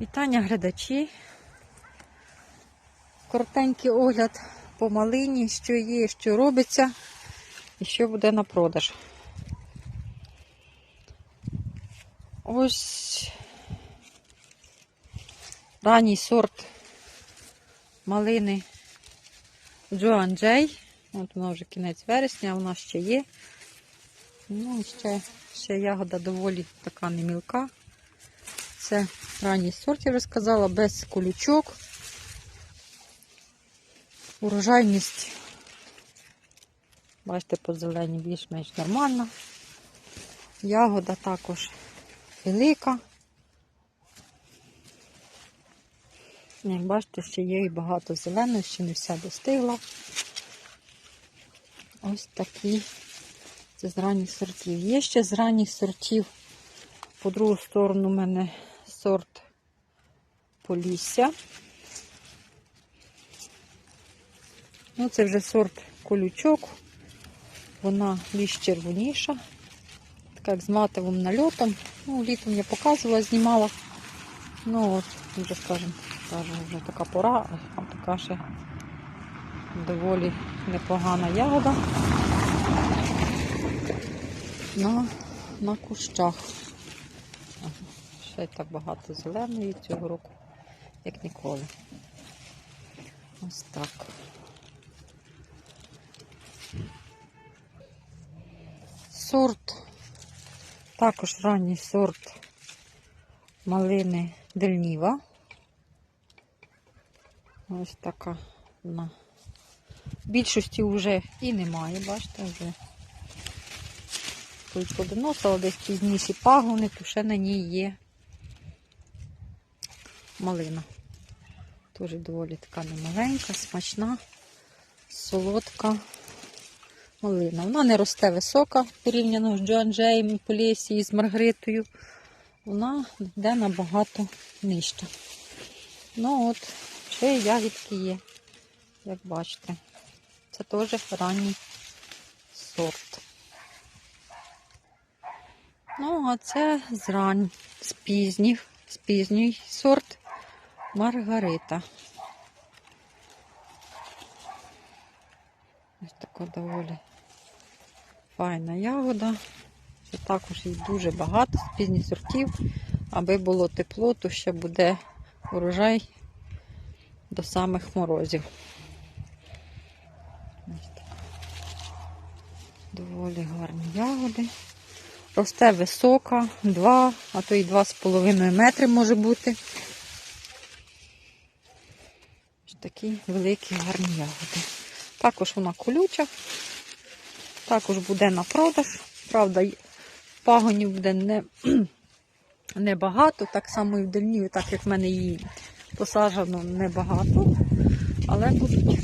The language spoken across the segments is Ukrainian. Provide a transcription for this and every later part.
Вітання глядачі. Коротенький огляд по малині, що є, що робиться і що буде на продаж. Ось ранній сорт малини Джоан Джей. От вона вже кінець вересня, вона ще є. Ну, ще, ще ягода доволі така немілка. Це ранній сорт, я вже сказала, без колючок. Урожайність, бачите, по зелені більш-менш нормальна. Ягода також велика. Як бачите, ще є і багато зеленої, ще не вся достигла. Ось такі це з ранніх сортів. Є ще з ранніх сортів. По другу сторону мене сорт Полісся. Ну, це вже сорт колючок. Вона більш червоніша. Така як з матовим нальотом. Ну, літом я показувала, знімала. Ну от, вже скажімо, вже така пора, а така ще доволі непогана ягода на, на кущах. Ще так багато зеленої цього року, як ніколи. Ось так. Сорт, також ранній сорт малини Дельніва. Ось така вона. Більшості вже і немає, бачите, вже плодоносила десь пізніші пагони, то ще на ній є малина. Теж доволі така немаленька, смачна, солодка малина. Вона не росте висока порівняно з Джон Джейм, Полісі і з Маргаритою. Вона йде набагато нижче. Ну от, ще ягідки є, як бачите. Це теж ранній сорт. Ну, а це з рань, з пізніх, з пізній сорт Маргарита. Ось така доволі файна ягода. Також їх дуже багато з пізніх сортів. Аби було тепло, то ще буде урожай до самих морозів. Доволі гарні ягоди. Росте висока, 2, а то і 2,5 метри може бути. Такі великі гарні ягоди. Також вона колюча, також буде на продаж. Правда, пагонів буде не, небагато, так само і в дальнію, так як в мене її посаджено небагато, але будуть.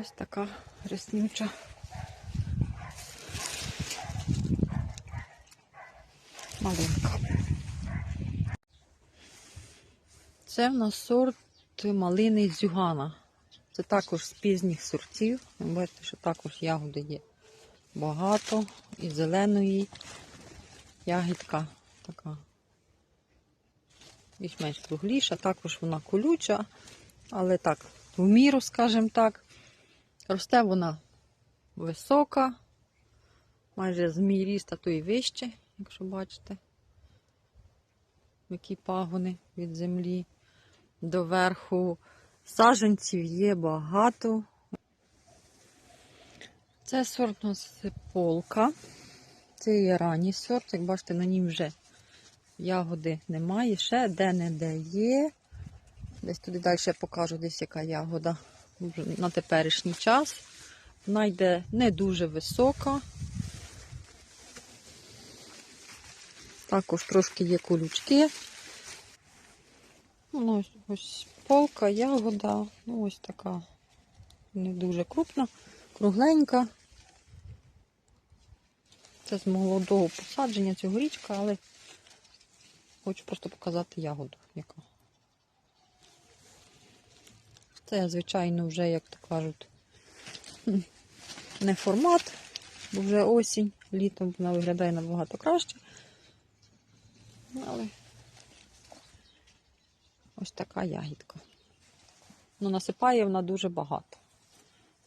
Ось така ріснюча. Малинка. Це в нас сорт малини дзюгана. Це також з пізніх сортів. Ви Бачите, що також ягоди є багато. І зеленої ягідка така більш-менш кругліша. Також вона колюча, але так, в міру, скажімо так. Росте вона висока, майже з мій ріст, а то і вище, якщо бачите, які пагони від землі до верху. Саженців є багато. Це сорт у нас полка. Це є ранній сорт. Як бачите, на ній вже ягоди немає. Ще де-не-де є. Десь туди далі я покажу, десь яка ягода на теперішній час. Вона йде не дуже висока. Також трошки є колючки. Ну, ось, полка, ягода, ну ось така не дуже крупна, кругленька. Це з молодого посадження цьогорічка, але хочу просто показати ягоду, яка. Це, звичайно, вже, як то кажуть, не формат, бо вже осінь, літом вона виглядає набагато краще. Але ось така ягідка. Ну, насипає вона дуже багато.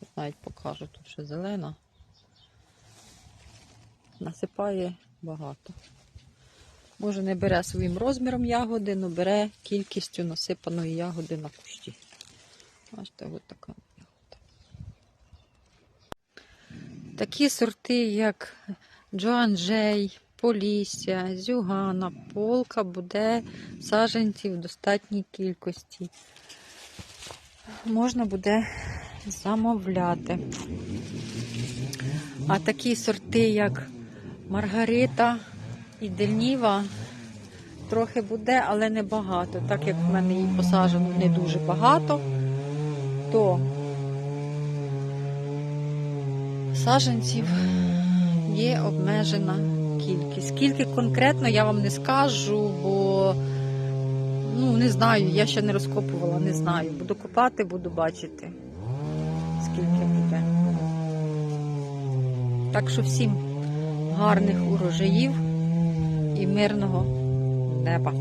От навіть покажу, тут ще зелена. Насипає багато. Може, не бере своїм розміром ягоди, але бере кількістю насипаної ягоди на кущі. Бачите, ось така ягода. Такі сорти, як Джоан Джей, Полісся, Зюгана, Полка буде саджанців в достатній кількості. Можна буде замовляти. А такі сорти, як Маргарита і Дельніва, трохи буде, але не багато. Так як в мене її посаджено не дуже багато, то саджанців є обмежена кількість. Скільки конкретно я вам не скажу, бо ну, не знаю, я ще не розкопувала, не знаю. Буду копати, буду бачити, скільки буде. Так що всім гарних урожаїв і мирного неба.